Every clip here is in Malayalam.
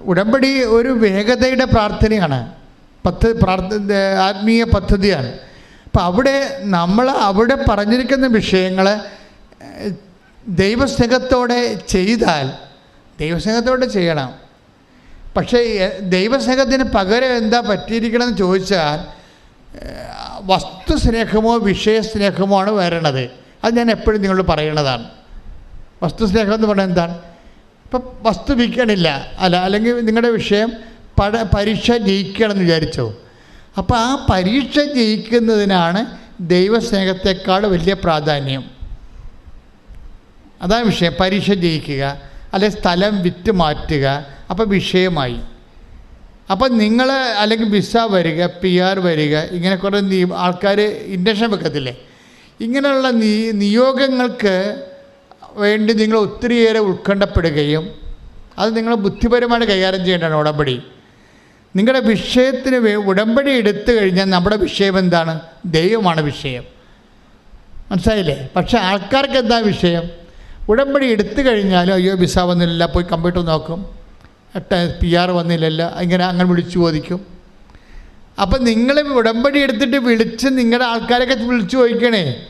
ഉടമ്പടി ഒരു വേഗതയുടെ പ്രാർത്ഥനയാണ്. പദ്ധ പ്രാർത്ഥ ആത്മീയ പദ്ധതിയാണ്. അപ്പം അവിടെ നമ്മൾ അവിടെ പറഞ്ഞിരിക്കുന്ന വിഷയങ്ങൾ ദൈവസ്നേഹത്തോടെ ചെയ്താൽ ദൈവസ്നേഹത്തോടെ ചെയ്യണം. പക്ഷേ ദൈവസ്നേഹത്തിന് പകരം എന്താ പറ്റിയിരിക്കണമെന്ന് ചോദിച്ചാൽ വസ്തുസ്നേഹമോ വസ്തു സ്നേഹമോ വിഷയസ്നേഹമോ ആണ് വരണത്. അത് ഞാൻ എപ്പോഴും നിങ്ങളോട് പറയണതാണ്. വസ്തു സ്നേഹം എന്ന് പറഞ്ഞാൽ എന്താണ്? ഇപ്പം വസ്തു വിൽക്കണില്ല അല്ല അല്ലെങ്കിൽ നിങ്ങളുടെ വിഷയം പഴ പരീക്ഷ ജയിക്കണം എന്ന് വിചാരിച്ചോ. അപ്പോൾ ആ പരീക്ഷ ജയിക്കുന്നതിനാണ് ദൈവസ്നേഹത്തെക്കാൾ വലിയ പ്രാധാന്യം. അതാണ് വിഷയം. പരീക്ഷ ജയിക്കുക അല്ലെങ്കിൽ സ്ഥലം വിറ്റ് മാറ്റുക അപ്പോൾ വിഷയമായി. അപ്പം നിങ്ങൾ അല്ലെങ്കിൽ വിസ വരിക പി ആർ വരിക ഇങ്ങനെ കുറേ ആൾക്കാർ ഇൻഡക്ഷൻ വെക്കത്തില്ലേ? ഇങ്ങനെയുള്ള നിയോഗങ്ങൾക്ക് വേണ്ടി നിങ്ങൾ ഒത്തിരിയേറെ ഉത്കണ്ഠപ്പെടുകയും അത് നിങ്ങൾ ബുദ്ധിപരമായിട്ട് കൈകാര്യം ചെയ്യേണ്ടതാണ് ഉടമ്പടി. നിങ്ങളുടെ വിഷയത്തിന് ഉടമ്പടി എടുത്തു കഴിഞ്ഞാൽ നമ്മുടെ വിഷയം എന്താണ്? ദൈവമാണ് വിഷയം. മനസ്സിലായില്ലേ? പക്ഷേ ആൾക്കാർക്ക് എന്താ വിഷയം? ഉടമ്പടി എടുത്തു കഴിഞ്ഞാലും അയ്യോ വിസ വന്നില്ല പോയി കമ്പ്യൂട്ടർ നോക്കും. പി ആർ വന്നില്ലല്ലോ ഇങ്ങനെ അങ്ങനെ വിളിച്ചു ചോദിക്കും. അപ്പം നിങ്ങൾ ഉടമ്പടി എടുത്തിട്ട് വിളിച്ച് നിങ്ങളുടെ ആൾക്കാരൊക്കെ വിളിച്ചു ചോദിക്കണേ.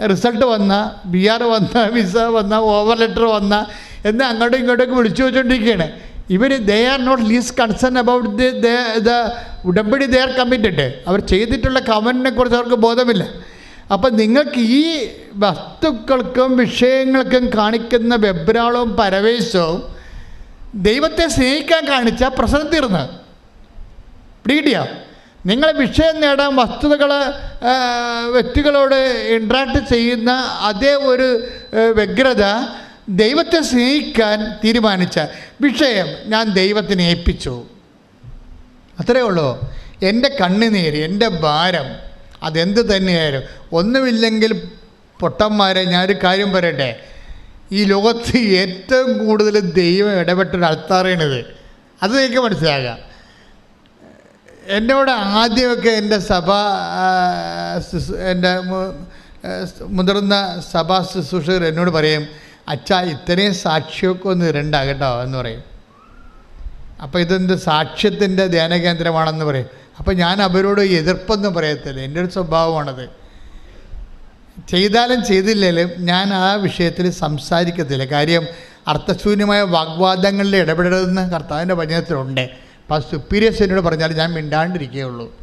റിസൾട്ട് വന്ന ബി ആർ വന്ന വിസ വന്ന ഓവർ ലെറ്റർ വന്ന എന്ന് അങ്ങോട്ടും ഇങ്ങോട്ടൊക്കെ വിളിച്ചു വെച്ചുകൊണ്ടിരിക്കുകയാണ് ഇവർ they are not least concern about the the ഉടമ്പടി ദേ ആർ കമ്മിറ്റഡ് അവർ ചെയ്തിട്ടുള്ള കമന്റിനെ കുറിച്ച് അവർക്ക് ബോധമില്ല. അപ്പം നിങ്ങൾക്ക് ഈ വസ്തുക്കൾക്കും വിഷയങ്ങൾക്കും കാണിക്കുന്ന വെബ്രാളവും പരവേശവും ദൈവത്തെ സ്നേഹിക്കാൻ കാണിച്ച പ്രശ്നം തീർന്ന്. പിടികിട്ടിയോ? നിങ്ങൾ വിഷയം നേടാൻ വസ്തുതകൾ വ്യക്തികളോട് ഇൻട്രാക്ട് ചെയ്യുന്ന അതേ ഒരു വ്യഗ്രത ദൈവത്തെ സ്നേഹിക്കാൻ തീരുമാനിച്ച വിഷയം ഞാൻ ദൈവത്തിന് ഏൽപ്പിച്ചു. അത്രയേ ഉള്ളൂ. എന്റെ കണ്ണുനീര് എന്റെ ഭാരം അതെന്ത് തന്നെയായാലും ഒന്നുമില്ലെങ്കിൽ പൊട്ടന്മാരെ ഞാനൊരു കാര്യം പറയട്ടെ. ഈ ലോകത്ത് ഏറ്റവും കൂടുതൽ ദൈവം ഇടപെട്ടൊരു അൾത്താറാണിത്. അത് നിങ്ങൾക്ക് മനസ്സിലാകാം. എന്നോട് ആദ്യമൊക്കെ എന്റെ സഭ എന്റെ മുതിർന്ന സഭാ ശുശ്രൂഷകർ എന്നോട് പറയും അച്ഛാ ഇത്രയും സാക്ഷിയൊക്കെ ഒന്ന് ഇരണ്ട കേട്ടോ എന്ന് പറയും. അപ്പോൾ ഇതെന്ത് സാക്ഷ്യത്തിന്റെ ധ്യാന കേന്ദ്രമാണെന്ന് പറയും. അപ്പോൾ ഞാൻ അവരോട് എതിർപ്പൊന്നും പറയത്തില്ല. എന്റെ ഒരു സ്വഭാവമാണത്. ചെയ്താലും ചെയ്തില്ലെങ്കിലും ഞാൻ ആ വിഷയത്തിൽ സംസാരിക്കത്തില്ല. കാര്യം അർത്ഥശൂന്യമായ വാഗ്വാദങ്ങളിൽ ഇടപെടരുതെന്ന് കർത്താവിന്റെ വചനത്തിലുണ്ട്. അപ്പോൾ സുപ്പീരിയസ് എന്നോട് പറഞ്ഞാൽ ഞാൻ മിണ്ടാണ്ടിരിക്കുകയുള്ളൂ.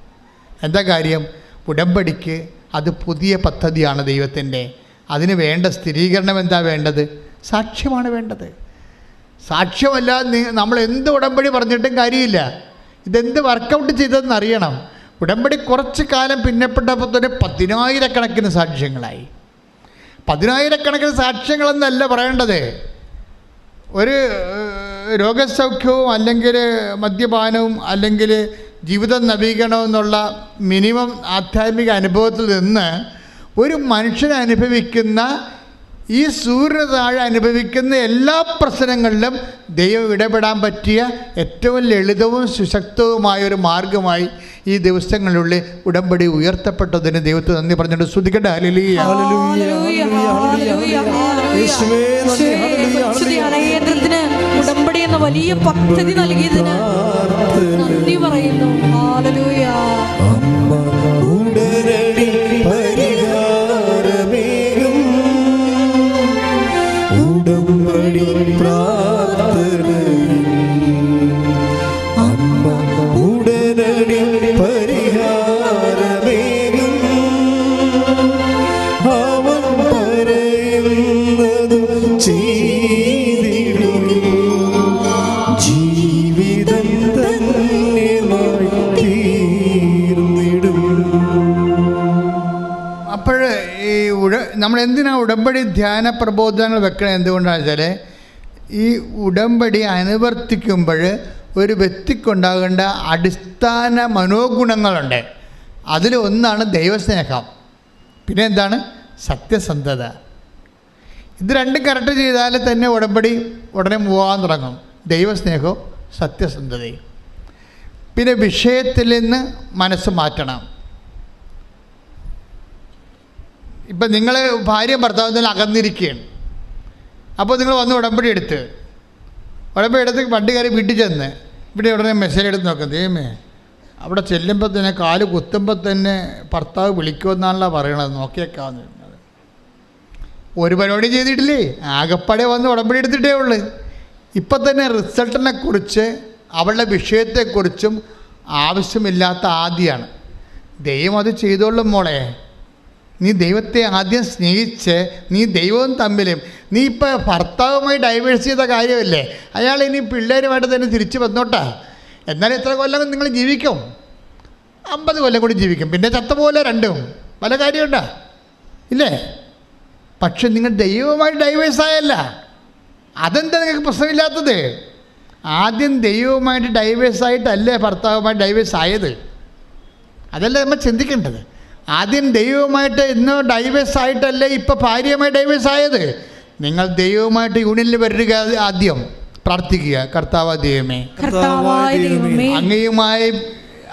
എന്താ കാര്യം? ഉടമ്പടിക്ക് അത് പുതിയ പദ്ധതിയാണ് ദൈവത്തിന്റെ. അതിന് വേണ്ട സ്ഥിരീകരണം എന്താ വേണ്ടത്? സാക്ഷ്യമാണ് വേണ്ടത്. സാക്ഷ്യമല്ല നമ്മൾ എന്ത് ഉടമ്പടി പറഞ്ഞിട്ടും കാര്യമില്ല. ഇതെന്ത് വർക്കൗട്ട് ചെയ്തതെന്ന് അറിയണം. ഉടമ്പടി കുറച്ച് കാലം പിന്നെപ്പെട്ടപ്പോൾ തന്നെ പതിനായിരക്കണക്കിന് സാക്ഷ്യങ്ങളായി. പതിനായിരക്കണക്കിന് സാക്ഷ്യങ്ങളെന്നല്ല പറയേണ്ടത്. ഒരു രോഗസൗഖ്യവും അല്ലെങ്കിൽ മദ്യപാനവും അല്ലെങ്കിൽ ജീവിതം നവീകരണവും എന്നുള്ള മിനിമം ആധ്യാത്മിക അനുഭവത്തിൽ നിന്ന് ഒരു മനുഷ്യൻ അനുഭവിക്കുന്ന ഈ സൂര്യന് താഴെ അനുഭവിക്കുന്ന എല്ലാ പ്രശ്നങ്ങളിലും ദൈവം ഇടപെടാൻ പറ്റിയ ഏറ്റവും ലളിതവും സുശക്തവുമായ ഒരു മാർഗമായി ഈ ദിവസങ്ങളിലുള്ളിൽ ഉടമ്പടി ഉയർത്തപ്പെട്ടതിന് ദൈവത്തെ നന്ദി പറഞ്ഞിട്ട് ശ്രദ്ധിക്കട്ടെ ഹല്ലേലൂയ. ഹല്ലേലൂയ, ഹല്ലേലൂയ, ഹല്ലേലൂയ. യേശുവേ, എന്ന വലിയ പദ്ധതി നൽകിയതിന് നന്ദി പറയുന്നു. ഹാലലൂയ ഉട നമ്മൾ എന്തിനാ ഉടമ്പടി ധ്യാന പ്രബോധനങ്ങൾ വെക്കണത് എന്തുകൊണ്ടാണെന്ന് വെച്ചാൽ ഈ ഉടമ്പടി അനുവർത്തിക്കുമ്പോൾ ഒരു വ്യക്തിക്കുണ്ടാകേണ്ട അടിസ്ഥാന മനോഗുണങ്ങളുണ്ട്. അതിൽ ഒന്നാണ് ദൈവസ്നേഹം. പിന്നെ എന്താണ്? സത്യസന്ധത. ഇത് രണ്ടും കറക്റ്റ് ചെയ്താൽ തന്നെ ഉടമ്പടി ഉടനെ പോകാൻ തുടങ്ങും. ദൈവസ്നേഹവും സത്യസന്ധതയും. പിന്നെ വിഷയത്തിൽ നിന്ന് മനസ്സ് മാറ്റണം. ഇപ്പം നിങ്ങൾ ഭാര്യയും ഭർത്താവും തന്നെ അകന്നിരിക്കുകയാണ്. അപ്പോൾ നിങ്ങൾ വന്ന് ഉടമ്പടി എടുത്ത്. ഉടമ്പടി എടുത്ത് വണ്ടി കയറി വീട്ടിൽ ചെന്ന്. ഇവിടെ ഉടനെ മെസ്സേജ് എടുത്ത് നോക്കാം ദൈവമേ അവിടെ ചെല്ലുമ്പോൾ തന്നെ കാൽ കുത്തുമ്പോൾ തന്നെ ഭർത്താവ് വിളിക്കുമെന്നാണല്ലോ പറയണത്. നോക്കിയേക്കാന്ന് പറഞ്ഞത്. ഒരു പരിപാടി ചെയ്തിട്ടില്ലേ? ആകപ്പാടെ വന്ന് ഉടമ്പടി എടുത്തിട്ടേ ഉള്ളൂ. ഇപ്പം തന്നെ റിസൾട്ടിനെ കുറിച്ച് അവളുടെ വിഷയത്തെക്കുറിച്ചും ആവശ്യമില്ലാത്ത ആദ്യമാണ് ദൈവം അത് ചെയ്തോളും മോളെ. നീ ദൈവത്തെ ആദ്യം സ്നേഹിച്ച് നീ ദൈവവും തമ്മിലും നീ ഇപ്പോൾ ഭർത്താവുമായി ഡൈവേഴ്സ് ചെയ്ത കാര്യമല്ലേ? അയാൾ ഇനി പിള്ളേരുമായിട്ട് തന്നെ തിരിച്ചു വന്നോട്ടാ. എന്നാലും എത്ര കൊല്ലം നിങ്ങൾ ജീവിക്കും. അമ്പത് കൊല്ലം കൂടി ജീവിക്കും. പിന്നെ ചത്ത പോലെ രണ്ടും. പല കാര്യമുണ്ടാ? ഇല്ലേ? പക്ഷെ നിങ്ങൾ ദൈവവുമായി ഡൈവേഴ്സ് ആയല്ല. അതെന്താ നിങ്ങൾക്ക് പ്രശ്നമില്ലാത്തത്? ആദ്യം ദൈവവുമായിട്ട് ഡൈവേഴ്സ് ആയിട്ടല്ലേ ഭർത്താവുമായി ഡൈവേഴ്സ് ആയത്? അതല്ലേ നമ്മൾ ചിന്തിക്കേണ്ടത്. ആദ്യം ദൈവവുമായിട്ട് ഇന്ന് ഡൈവേഴ്സ് ആയിട്ടല്ലേ ഇപ്പോൾ ഭാര്യയുമായി ഡൈവേഴ്സ് ആയത്? നിങ്ങൾ ദൈവവുമായിട്ട് യൂണിയനിൽ വരിക ആദ്യം പ്രാർത്ഥിക്കുക. കർത്താവ് ദൈവമേ. അങ്ങയുമായി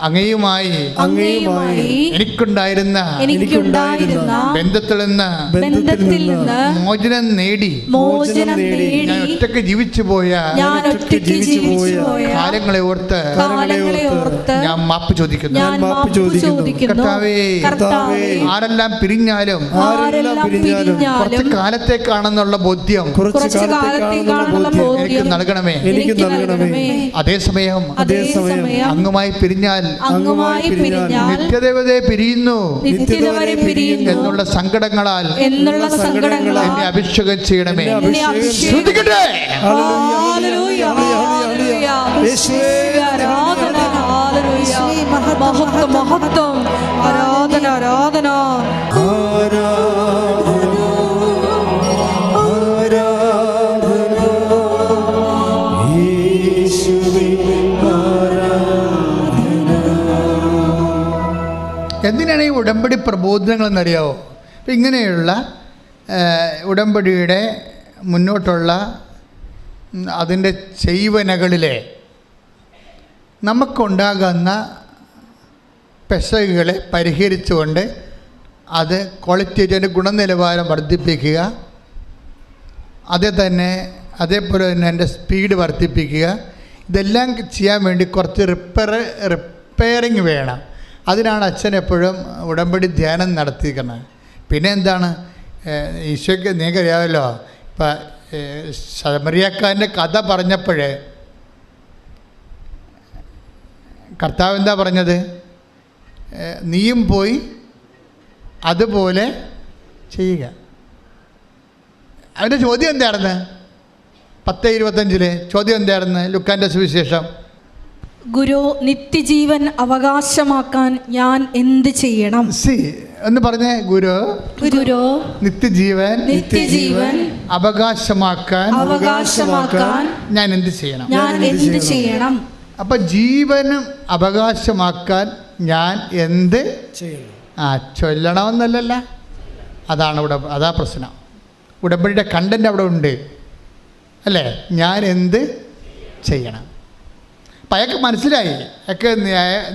അങ്ങയുമായി അങ്ങയുമായി എനിക്കുണ്ടായിരുന്ന എനിക്കുണ്ടായിരുന്ന ബന്ധത്തിൽ നിന്ന് ബന്ധത്തിൽ നിന്ന് മോചനം നേടി. മോചനം നേടി. ഞാൻ ഒറ്റയ്ക്ക് ജീവിച്ചു പോയ ഞാൻ ഒറ്റയ്ക്ക് ജീവിച്ചു പോയ കാലങ്ങളെ ഓർത്ത് കാലങ്ങളെ ഓർത്ത് ഞാൻ മാപ്പ് ചോദിക്കുന്നു. ഞാൻ മാപ്പ് ചോദിക്കുന്നു. കർത്താവേ, കർത്താവേ ആരെല്ലാം പിരിഞ്ഞാലും ആരെല്ലാം പിരിഞ്ഞാലും കുറച്ച് കാലത്തേക്കാണെന്നുള്ള ബോധ്യം കുറച്ച് കാലത്തേക്കാണെന്നുള്ള എനിക്ക് ബോധ്യം നൽകണമേ. എനിക്ക് നൽകണമേ. അതേസമയം അതേസമയം അങ്ങുമായി പിരിഞ്ഞാൽ അങ്ങുമായി പിരിഞ്ഞാൽ നിത്യദേവതയെ പിരിയുന്നു. നിത്യത വരെ പിരിയുന്നു എന്നുള്ള സങ്കടങ്ങളാൽ എന്നുള്ള സങ്കടങ്ങളാൽ എന്നെ അഭിഷേകം ചെയ്യണമേ. ശ്രദ്ധിക്കട്ടെ? ഹല്ലേലൂയ, ഹല്ലേലൂയ. യേശുവേ, ആരാധന ഹല്ലേലൂയ. മഹത്വം മഹത്വം ആരാധന ആരാധന ആരാധന. ആരാധന. എന്തിനാണ് ഈ ഉടമ്പടി പ്രബോധനങ്ങൾ എന്നറിയാവോ? അപ്പം ഇങ്ങനെയുള്ള ഉടമ്പടിയുടെ മുന്നോട്ടുള്ള അതിന്റെ ചെയ്വനകളിലെ നമുക്കുണ്ടാകുന്ന പെശകുകളെ പരിഹരിച്ചുകൊണ്ട് അത് ക്വാളിറ്റേറ്റീവിന്റെ ഗുണനിലവാരം വർദ്ധിപ്പിക്കുക അതേ തന്നെ അതേപോലെ തന്നെ എന്റെ സ്പീഡ് വർദ്ധിപ്പിക്കുക ഇതെല്ലാം ചെയ്യാൻ വേണ്ടി കുറച്ച് റിപ്പയർ റിപ്പയറിങ് വേണം. അതിനാണ് അച്ഛൻ എപ്പോഴും ഉടമ്പടി ധ്യാനം നടത്തിയിരിക്കുന്നത്. പിന്നെ എന്താണ്? ഈശോയ്ക്ക് നിങ്ങൾക്കറിയാമല്ലോ ഇപ്പം ശമരിയക്കാരന്റെ കഥ പറഞ്ഞപ്പോഴേ കർത്താവ് എന്താ പറഞ്ഞത്? നീയും പോയി അതുപോലെ ചെയ്യുക. അവന്റെ ചോദ്യം എന്തായിരുന്നു? പത്ത് ഇരുപത്തഞ്ചിൽ ചോദ്യം എന്തായിരുന്നു? ലുക്കാന്റെ സുവിശേഷം. ഗുരു നിത്യജീവൻ അവകാശമാക്കാൻ ഞാൻ എന്ത് ചെയ്യണം? സി എന്ന് പറഞ്ഞേ ഗുരു. ഗുരു നിത്യജീവൻ നിത്യജീവൻ അവകാശമാക്കാൻ അവകാശമാക്കാൻ ഞാൻ എന്ത് ചെയ്യണം? ഞാൻ എന്ത് ചെയ്യണം? അപ്പൊ ജീവനും അവകാശമാക്കാൻ ഞാൻ എന്ത് ചെയ്യണം. ആ ചൊല്ലണമെന്നല്ലല്ല. അതാണ് ഇവിടെ അതാ പ്രശ്നം. ഉടമ്പടിയുടെ കണ്ടന്റ് അവിടെ ഉണ്ട്. അല്ലേ? ഞാൻ എന്ത് ചെയ്യണം? അയാൾക്ക് മനസ്സിലായി. അയാൾക്ക്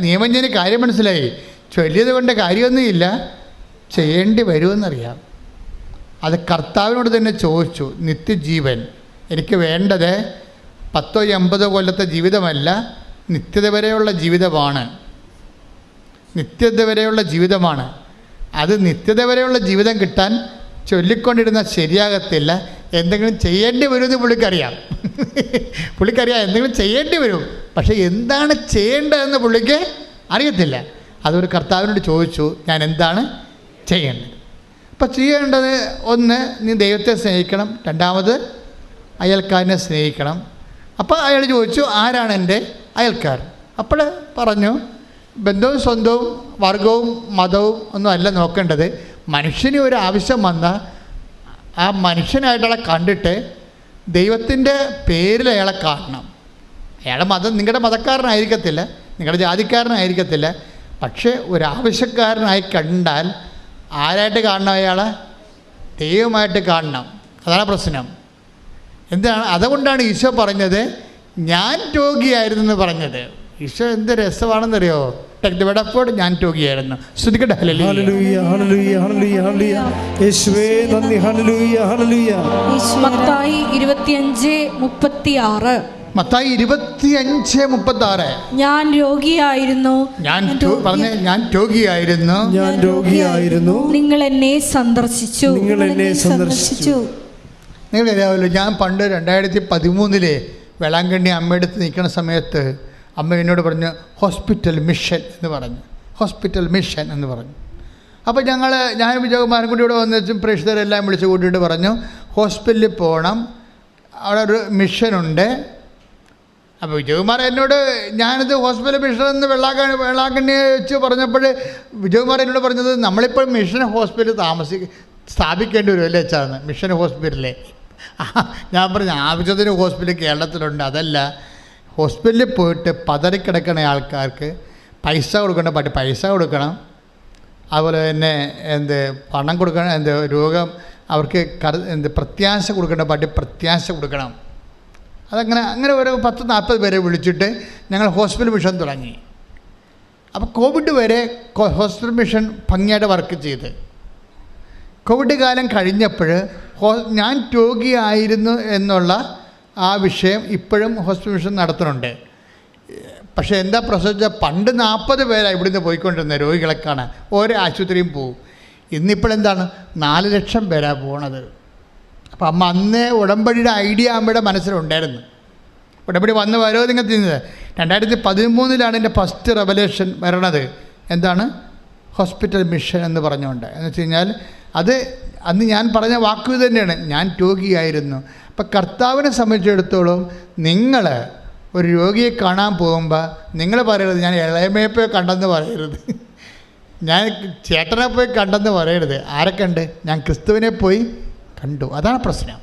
നിയമജ്ഞന് കാര്യം മനസ്സിലായി. ചൊല്ലിയത് കൊണ്ട് കാര്യമൊന്നുമില്ല. ചെയ്യേണ്ടി വരുമെന്നറിയാം. അത് കർത്താവിനോട് തന്നെ ചോദിച്ചു നിത്യജീവൻ എനിക്ക് വേണ്ടത് പത്തോ എൺപതോ കൊല്ലത്തെ ജീവിതമല്ല നിത്യത വരെയുള്ള ജീവിതമാണ്. നിത്യത വരെയുള്ള ജീവിതമാണ്. അത് നിത്യത വരെയുള്ള ജീവിതം കിട്ടാൻ ചൊല്ലിക്കൊണ്ടിരുന്ന ശരിയാകത്തില്ല. എന്തെങ്കിലും ചെയ്യേണ്ടി വരുമെന്ന് പുള്ളിക്കറിയാം. പുള്ളിക്കറിയാം എന്തെങ്കിലും ചെയ്യേണ്ടി വരും. പക്ഷേ എന്താണ് ചെയ്യേണ്ടതെന്ന് പുള്ളിക്ക് അറിയത്തില്ല. അതൊരു കർത്താവിനോട് ചോദിച്ചു ഞാൻ എന്താണ് ചെയ്യേണ്ടത്? അപ്പോൾ ചെയ്യേണ്ടത് ഒന്ന് നീ ദൈവത്തെ സ്നേഹിക്കണം. രണ്ടാമത് അയൽക്കാരനെ സ്നേഹിക്കണം. അപ്പോൾ അയാൾ ചോദിച്ചു ആരാണ് എന്റെ അയൽക്കാർ അപ്പോൾ പറഞ്ഞു ബന്ധവും സ്വന്തവും വർഗവും മതവും ഒന്നും അല്ല നോക്കേണ്ടത്. മനുഷ്യന് ഒരു ആവശ്യം വന്നാൽ ആ മനുഷ്യനായിട്ടയാളെ കണ്ടിട്ട് ദൈവത്തിന്റെ പേരിൽ അയാളെ കാണണം. അയാളെ മതം നിങ്ങളുടെ മതക്കാരനായിരിക്കത്തില്ല നിങ്ങളുടെ ജാതിക്കാരനായിരിക്കത്തില്ല. പക്ഷേ ഒരാവശ്യക്കാരനായി കണ്ടാൽ ആരായിട്ട് കാണണം അയാളെ? ദൈവമായിട്ട് കാണണം. അതാണ് പ്രശ്നം. എന്താണ് അതുകൊണ്ടാണ് ഈശോ പറഞ്ഞത് ഞാൻ രോഗിയായിരുന്നു പറഞ്ഞത്. ഈശോ എന്ത് രസമാണെന്നറിയോ? ടെക്നോടപ്പോട് ഞാൻ രോഗിയായിരുന്നു. ശ്രദ്ധിക്കട്ടെ ഹല്ലേലൂയ. ഹല്ലേലൂയ ഹല്ലേലൂയ ഹല്ലേലൂയ ഹല്ലേലൂയ. ഹല്ലേലൂയ ഹല്ലേലൂയ. മത്തായി ഇരുപത്തിയഞ്ച് മുപ്പത്തി ആറ് മത്തായി ഇരുപത്തിയഞ്ച് മുപ്പത്തി ആറ് ഞാൻ രോഗിയായിരുന്നു. ഞാൻ പറഞ്ഞ ഞാൻ രോഗിയായിരുന്നു. ഞാൻ രോഗിയായിരുന്നു. നിങ്ങൾ എന്നെ സന്ദർശിച്ചു. നിങ്ങൾ എന്നെ സന്ദർശിച്ചു. നിങ്ങൾക്കറിയാമല്ലോ ഞാൻ പണ്ട് രണ്ടായിരത്തി പതിമൂന്നിലെ വേളാങ്കണ്ണി അമ്മയുടെ അടുത്ത് നിൽക്കുന്ന സമയത്ത് അമ്മ എന്നോട് പറഞ്ഞു ഹോസ്പിറ്റൽ മിഷൻ എന്ന് പറഞ്ഞു. ഹോസ്പിറ്റൽ മിഷൻ എന്ന് പറഞ്ഞു. അപ്പോൾ ഞങ്ങൾ ഞാൻ വിജയകുമാരൻ കൂടി ഇവിടെ വന്ന് വെച്ചും പ്രേക്ഷിതരെല്ലാം വിളിച്ച് കൂട്ടിയിട്ട് പറഞ്ഞു ഹോസ്പിറ്റലിൽ പോകണം അവിടെ ഒരു മിഷനുണ്ട്. അപ്പോൾ വിജയകുമാർ എന്നോട് ഞാനിത് ഹോസ്പിറ്റൽ മിഷൻ എന്ന് വെള്ളാക്ക വെള്ളാക്കണ്ണി വെച്ച് പറഞ്ഞപ്പോൾ വിജയകുമാർ എന്നോട് പറഞ്ഞത് നമ്മളിപ്പോൾ മിഷൻ ഹോസ്പിറ്റൽ താമസി സ്ഥാപിക്കേണ്ടി വരും അല്ലേ അച്ഛാന്ന് മിഷൻ ഹോസ്പിറ്റലിലെ. ഞാൻ പറഞ്ഞു ആവശ്യത്തിന് ഹോസ്പിറ്റൽ കേരളത്തിലുണ്ട്. അതല്ല ഹോസ്പിറ്റലിൽ പോയിട്ട് പതറിക്കിടക്കുന്ന ആൾക്കാർക്ക് പൈസ കൊടുക്കേണ്ട പാട്ട് പൈസ കൊടുക്കണം. അതുപോലെ തന്നെ എന്ത് പണം കൊടുക്കണം എന്ത് രോഗം അവർക്ക് എന്ത് പ്രത്യാശ കൊടുക്കേണ്ട പാട്ട് പ്രത്യാശ കൊടുക്കണം. അതങ്ങനെ അങ്ങനെ ഒരു പത്ത് നാൽപ്പത് പേരെ വിളിച്ചിട്ട് ഞങ്ങൾ ഹോസ്പിറ്റൽ മിഷൻ തുടങ്ങി. അപ്പോൾ കോവിഡ് വരെ ഹോസ്പിറ്റൽ മിഷൻ ഭംഗിയായിട്ട് വർക്ക് ചെയ്ത്. കോവിഡ് കാലം കഴിഞ്ഞപ്പോൾ ഹോ ഞാൻ രോഗിയായിരുന്നു എന്നുള്ള ആ വിഷയം ഇപ്പോഴും ഹോസ്പിറ്റൽ മിഷൻ നടത്തുന്നുണ്ട്. പക്ഷേ എന്താ പ്രശ്നം പണ്ട് നാൽപ്പത് പേരാണ് ഇവിടുന്ന് പോയിക്കൊണ്ടിരുന്നത് രോഗികളെ കാണാൻ. ഓരോ ആശുപത്രിയും പോവും ഇന്നിപ്പോഴെന്താണ് നാല് ലക്ഷം പേരാണ് പോണത്. അപ്പം അമ്മ അന്ന് ഉടമ്പടിയുടെ ഐഡിയ അമ്മയുടെ മനസ്സിലുണ്ടായിരുന്നു. ഉടമ്പടി വന്ന് വരോ നിങ്ങൾ തിന്നത് രണ്ടായിരത്തി പതിമൂന്നിലാണ് എന്റെ ഫസ്റ്റ് റെവലേഷൻ വരണത്. എന്താണ്? ഹോസ്പിറ്റൽ മിഷൻ എന്ന് പറഞ്ഞുകൊണ്ട്. എന്ന് വെച്ച് കഴിഞ്ഞാൽ അത് അന്ന് ഞാൻ പറഞ്ഞ വാക്കു തന്നെയാണ്. ഞാൻ രോഗിയായിരുന്നു അപ്പം കർത്താവിനെ സംബന്ധിച്ചിടത്തോളം നിങ്ങൾ ഒരു രോഗിയെ കാണാൻ പോകുമ്പോൾ നിങ്ങൾ പറയരുത്. ഞാൻ ഇളയമയെ പോയി കണ്ടെന്ന് പറയരുത്. ഞാൻ ചേട്ടനെ പോയി കണ്ടെന്ന് പറയരുത്. ആരൊക്കെ ഉണ്ട്? ഞാൻ ക്രിസ്തുവിനെ പോയി കണ്ടു. അതാണ് പ്രശ്നം.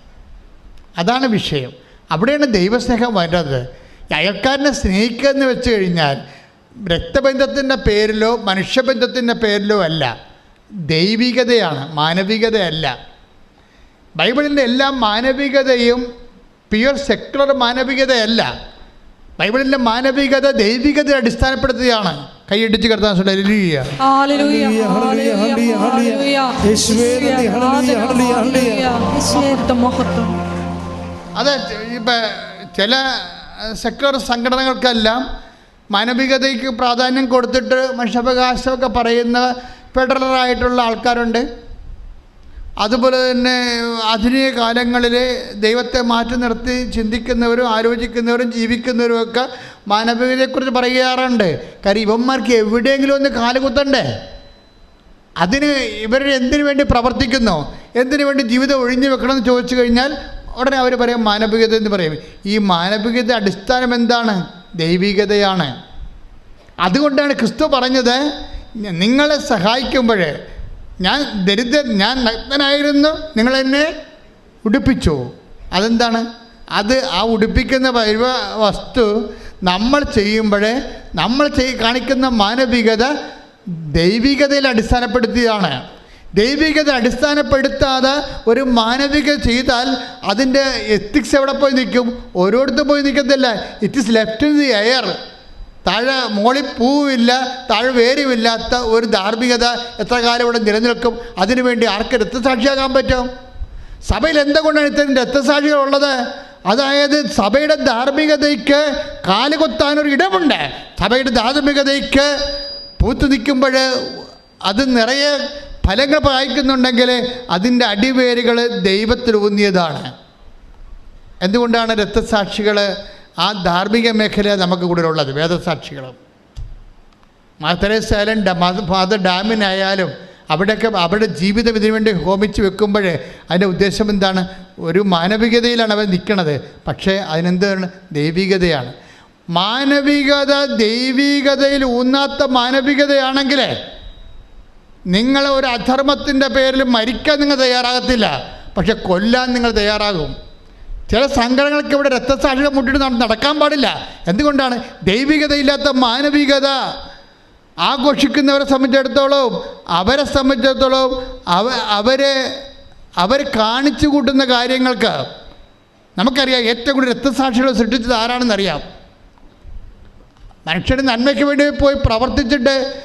അതാണ് വിഷയം. അവിടെയാണ് ദൈവസ്നേഹം വരുന്നത് അയൽക്കാരനെ സ്നേഹിക്കുക എന്ന് വെച്ച് കഴിഞ്ഞാൽ രക്തബന്ധത്തിന്റെ പേരിലോ മനുഷ്യബന്ധത്തിന്റെ പേരിലോ അല്ല. ദൈവികതയാണ് മാനവികതയല്ല. ബൈബിളിന്റെ എല്ലാ മാനവികതയും പ്യുവർ സെക്കുലർ മാനവികതയല്ല. ബൈബിളിന്റെ മാനവികത ദൈവികതയെ അടിസ്ഥാനപ്പെടുത്തുകയാണ് കൈയടിച്ച് കിടത്താൻ ഹല്ലേലൂയ, ഹല്ലേലൂയ, ഹല്ലേലൂയ, ഹല്ലേലൂയ, ഹല്ലേലൂയ. യേശുവേ നന്ദി, ഹല്ലേലൂയ, ഹല്ലേലൂയ, ഹല്ലേലൂയ. യേശുവേ മഹത്വം അത് ഇപ്പം ചില സെക്യുലർ സംഘടനകൾക്കെല്ലാം മാനവികതയ്ക്ക് പ്രാധാന്യം കൊടുത്തിട്ട് മനുഷ്യാവകാശമൊക്കെ പറയുന്ന ഫെഡറലായിട്ടുള്ള ആൾക്കാരുണ്ട്. അതുപോലെ തന്നെ ആധുനിക കാലങ്ങളിൽ ദൈവത്തെ മാറ്റി നിർത്തി ചിന്തിക്കുന്നവരും ആലോചിക്കുന്നവരും ജീവിക്കുന്നവരും ഒക്കെ മാനവികതയെക്കുറിച്ച് പറയാറുണ്ട് കാര്യം ഇവന്മാർക്ക് എവിടെയെങ്കിലും ഒന്ന് കാലുകുത്തണ്ടേ അതിന് ഇവർ എന്തിനു വേണ്ടി പ്രവർത്തിക്കുന്നു? എന്തിനു വേണ്ടി ജീവിതം ഒഴിഞ്ഞു വെക്കണം എന്ന് ചോദിച്ചു കഴിഞ്ഞാൽ ഉടനെ അവർ പറയും മാനവികത എന്ന് പറയും. ഈ മാനവികത അടിസ്ഥാനം എന്താണ്? ദൈവികതയാണ്. അതുകൊണ്ടാണ് ക്രിസ്തു പറഞ്ഞത് നിങ്ങളെ സഹായിക്കുമ്പോൾ ഞാൻ ദരിദ്ര ഞാൻ നഗ്നനായിരുന്നു നിങ്ങളെന്നെ ഉടുപ്പിച്ചു? അതെന്താണ്? അത് ആ ഉടുപ്പിക്കുന്ന പരിവ വസ്തു നമ്മൾ ചെയ്യുമ്പോഴേ നമ്മൾ ചെയ് കാണിക്കുന്ന മാനവികത ദൈവികതയിൽ അടിസ്ഥാനപ്പെടുത്തിയതാണ്. ദൈവികത അടിസ്ഥാനപ്പെടുത്താതെ ഒരു മാനവികത ചെയ്താൽ അതിന്റെ എത്തിക്സ് എവിടെ പോയി നിൽക്കും? ഓരോടത്തും പോയി നിൽക്കത്തില്ല. It is left in the air താഴെ മോളിൽ പൂവില്ല താഴെ വേരുമില്ലാത്ത ഒരു ധാർമ്മികത എത്ര കാലം ഇവിടെ നിലനിൽക്കും? അതിനുവേണ്ടി ആർക്ക് രക്തസാക്ഷിയാകാൻ പറ്റും? സഭയിൽ എന്തുകൊണ്ടാണ് ഇത്തരം രക്തസാക്ഷികൾ ഉള്ളത്? അതായത് സഭയുടെ ധാർമ്മികതയ്ക്ക് കാലുകൊത്താനൊരു ഇടമുണ്ട്. സഭയുടെ ധാർമ്മികതയ്ക്ക് പൂത്തു നിൽക്കുമ്പോൾ അത് നിറയെ ഫലങ്ങൾ പായിക്കുന്നുണ്ടെങ്കിൽ അതിന്റെ അടിവേരുകൾ ദൈവത്തിൽ ഊന്നിയതാണ്. എന്തുകൊണ്ടാണ് രക്തസാക്ഷികൾ ആ ധാർമ്മിക മേഖല നമുക്ക് കൂടുതലുള്ളത് വേദസാക്ഷികളും. ഡ- ഫാദർ ഡാമിനായാലും അവിടെയൊക്കെ അവരുടെ ജീവിതം ഇതിനു വേണ്ടി ഹോമിച്ച് വെക്കുമ്പോൾ അതിന്റെ ഉദ്ദേശം എന്താണ്? ഒരു മാനവികതയിലാണ് അവർ നിൽക്കുന്നത് പക്ഷേ അതിനെന്താണ്? ദൈവികതയാണ്. മാനവികത ദൈവികതയിൽ ഊന്നാത്ത മാനവികതയാണെങ്കിൽ നിങ്ങൾ ഒരു അധർമ്മത്തിന്റെ പേരിൽ മരിക്കാൻ നിങ്ങൾ തയ്യാറാകത്തില്ല. പക്ഷെ കൊല്ലാൻ നിങ്ങൾ തയ്യാറാകും. ചില സങ്കടങ്ങൾക്ക് ഇവിടെ രക്തസാക്ഷികൾ മുട്ടിട്ട് നടക്കാൻ പാടില്ല. എന്തുകൊണ്ടാണ്? ദൈവികതയില്ലാത്ത മാനവികത. ആഘോഷിക്കുന്നവരെ സംബന്ധിച്ചിടത്തോളം അവരെ സംബന്ധിച്ചിടത്തോളം അവ അവരെ അവർ കാണിച്ചു കൂട്ടുന്ന കാര്യങ്ങൾക്ക് നമുക്കറിയാം ഏറ്റവും കൂടുതൽ രക്തസാക്ഷികൾ സൃഷ്ടിച്ചത് ആരാണെന്നറിയാം. മനുഷ്യന് നന്മയ്ക്ക് വേണ്ടി പോയി പ്രവർത്തിച്ചിട്ട്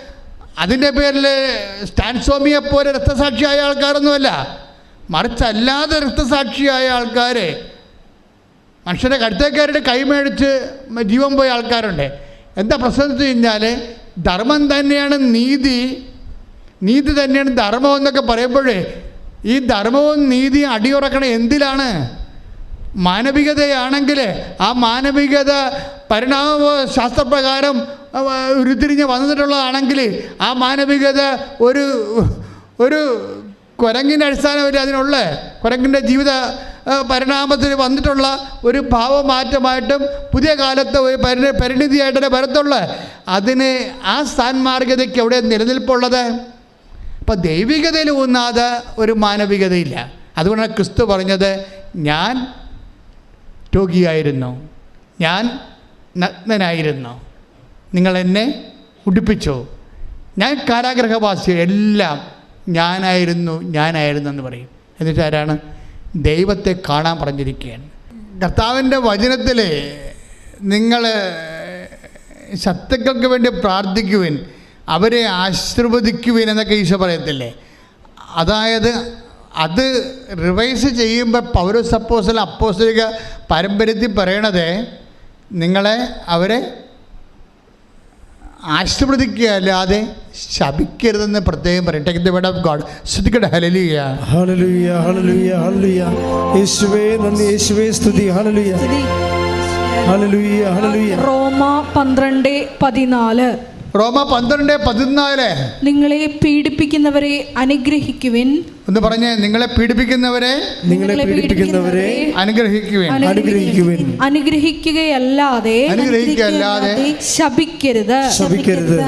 അതിന്റെ പേരിൽ സ്റ്റാൻസ്വാമിയെ പോലെ രക്തസാക്ഷിയായ ആൾക്കാരൊന്നുമല്ല. മറിച്ചല്ലാതെ രക്തസാക്ഷിയായ ആൾക്കാർ മനുഷ്യന്റെ കടുത്തേക്കാരുടെ കൈമേടിച്ച് ജീവൻ പോയ ആൾക്കാരുണ്ട്. എന്താ പ്രശ്നം വെച്ച് കഴിഞ്ഞാൽ ധർമ്മം തന്നെയാണ് നീതി. നീതി തന്നെയാണ് ധർമ്മം എന്നൊക്കെ പറയുമ്പോഴേ ഈ ധർമ്മവും നീതിയും അടിയുറക്കണം എന്തിലാണ്? മാനവികതയാണെങ്കിൽ ആ മാനവികത പരിണാമ ശാസ്ത്രപ്രകാരം ഉരുത്തിരിഞ്ഞ് വന്നിട്ടുള്ളതാണെങ്കിൽ ആ മാനവികത ഒരു ഒരു കുരങ്ങിന്റെ അടിസ്ഥാനമില്ല അതിനുള്ള. കുരങ്ങിന്റെ ജീവിത പരിണാമത്തിൽ വന്നിട്ടുള്ള ഒരു ഭാവമാറ്റമായിട്ടും പുതിയ കാലത്ത് ഒരു പരി പരിണിതിയായിട്ടേ വരത്തുള്ള. അതിന് ആ സ്ഥാൻമാർഗതയ്ക്ക് എവിടെ നിലനിൽപ്പുള്ളത്? അപ്പം ദൈവികതയിൽ ഊന്നാതെ ഒരു മാനവികതയില്ല. അതുകൊണ്ടാണ് ക്രിസ്തു പറഞ്ഞത് ഞാൻ രോഗിയായിരുന്നു. ഞാൻ നഗ്നനായിരുന്നു. നിങ്ങൾ എന്നെ ഉടുപ്പിച്ചു. ഞാൻ കാരാഗ്രഹവാസി എല്ലാം ഞാനായിരുന്നു ഞാനായിരുന്നു എന്ന് പറയും. എന്നിട്ട് ആരാണ്? ദൈവത്തെ കാണാൻ പറഞ്ഞിരിക്കുകയാണ്. കർത്താവിന്റെ വചനത്തിൽ നിങ്ങൾ ശത്രുക്കൾക്ക് വേണ്ടി പ്രാർത്ഥിക്കുവിൻ അവരെ ആശീർവദിക്കുവിൻ എന്നൊക്കെ ഈശോ പറയത്തില്ലേ? അതായത് അത് റിവൈസ് ചെയ്യുമ്പോൾ പൗരസപ്പോസൽ അപ്പോസലിക പാരമ്പര്യത്തിൽ പറയണത് നിങ്ങളെ അവരെ ആശീർവദിക്കുക അല്ലാതെ ശപിക്കരുതെന്ന് പ്രത്യേകം പറയും. Take the word of God ശ്രദ്ധിക്കട്ടെ. ഹലലിയ ഹല്ലേലൂയ ഹല്ലേലൂയ ഹല്ലേലൂയ യേശുവേ നന്ദി. യേശുവേ സ്തുതി. റോമ പന്ത്രണ്ട് പതിനാല്. റോമ പന്ത്രണ്ട് പതിനാല്. നിങ്ങളെ പീഡിപ്പിക്കുന്നവരെ അനുഗ്രഹിക്കുവിൻ. എന്ന് പറഞ്ഞേ നിങ്ങളെ പീഡിപ്പിക്കുന്നവരെ നിങ്ങളെ പീഡിപ്പിക്കുന്നവരെ അനുഗ്രഹിക്കുവിൻ. അനുഗ്രഹിക്കുവിൻ. അനുഗ്രഹിക്കുകയല്ലാതെ അനുഗ്രഹിക്കുകയല്ലാതെ ശപിക്കരുത്. ശപിക്കരുത്.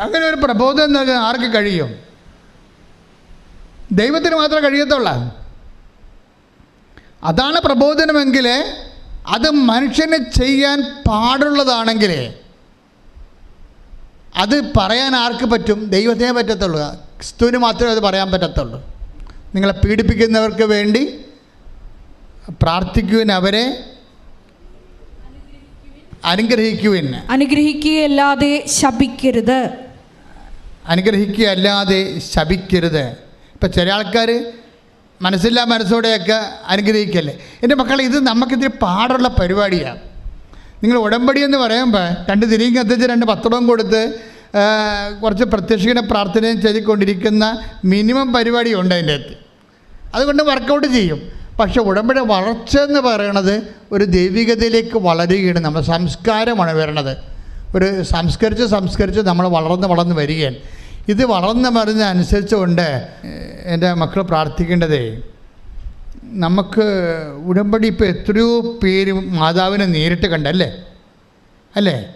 അങ്ങനെ ഒരു പ്രബോധനം നൽകാൻ ആർക്ക് കഴിയും? ദൈവത്തിന് മാത്രമേ കഴിയത്തുള്ള. അതാണ് പ്രബോധനമെങ്കിൽ അത് മനുഷ്യന് ചെയ്യാൻ പാടുള്ളതാണെങ്കിൽ അത് പറയാൻ ആർക്ക് പറ്റും? ദൈവത്തിനെ പറ്റത്തുള്ളൂ. ക്രിസ്തുവിന് മാത്രമേ അത് പറയാൻ പറ്റത്തുള്ളൂ. നിങ്ങളെ പീഡിപ്പിക്കുന്നവർക്ക് വേണ്ടി പ്രാർത്ഥിക്കുവിൻ അവരെ. അനുഗ്രഹിക്കുവിൻ. അനുഗ്രഹിക്കുകയല്ലാതെ ശപിക്കരുത്. അനുഗ്രഹിക്കുകയല്ലാതെ ശപിക്കരുത്. ഇപ്പം ചില ആൾക്കാർ മനസ്സില്ലാ മനസ്സോടെയൊക്കെ അനുഗ്രഹിക്കല്ലേ? എന്റെ മക്കളെ ഇത് നമുക്കിതിരി പാടുള്ള പരിപാടിയാണ് നിങ്ങൾ ഉടമ്പടി എന്ന് പറയുമ്പോൾ രണ്ട് തിരിയും കത്തിച്ച് രണ്ട് പത്രവും കൊടുത്ത് കുറച്ച് പ്രത്യക്ഷിക്കുന്ന പ്രാർത്ഥനയും ചെയ്തുകൊണ്ടിരിക്കുന്ന മിനിമം പരിപാടി ഉണ്ട് അതിന്റെ അകത്ത്. അതുകൊണ്ട് വർക്കൗട്ട് ചെയ്യും. പക്ഷെ ഉടമ്പടി വളർച്ച എന്ന് പറയണത് ഒരു ദൈവികതയിലേക്ക് വളരുകയാണ്. നമ്മുടെ സംസ്കാരമാണ് വരണത്. ഒരു സംസ്കരിച്ച് സംസ്കരിച്ച് നമ്മൾ വളർന്ന് വളർന്ന് വരികയാണ്. ഇത് വളർന്ന് മറിഞ്ഞ അനുസരിച്ചുകൊണ്ട് എന്റെ മക്കൾ പ്രാർത്ഥിക്കേണ്ടതേ നമുക്ക് ഉടമ്പടി ഇപ്പോൾ എത്രയോ പേര് മാതാവിനെ നേരിട്ട് കണ്ടല്ലേ? അല്ലേ?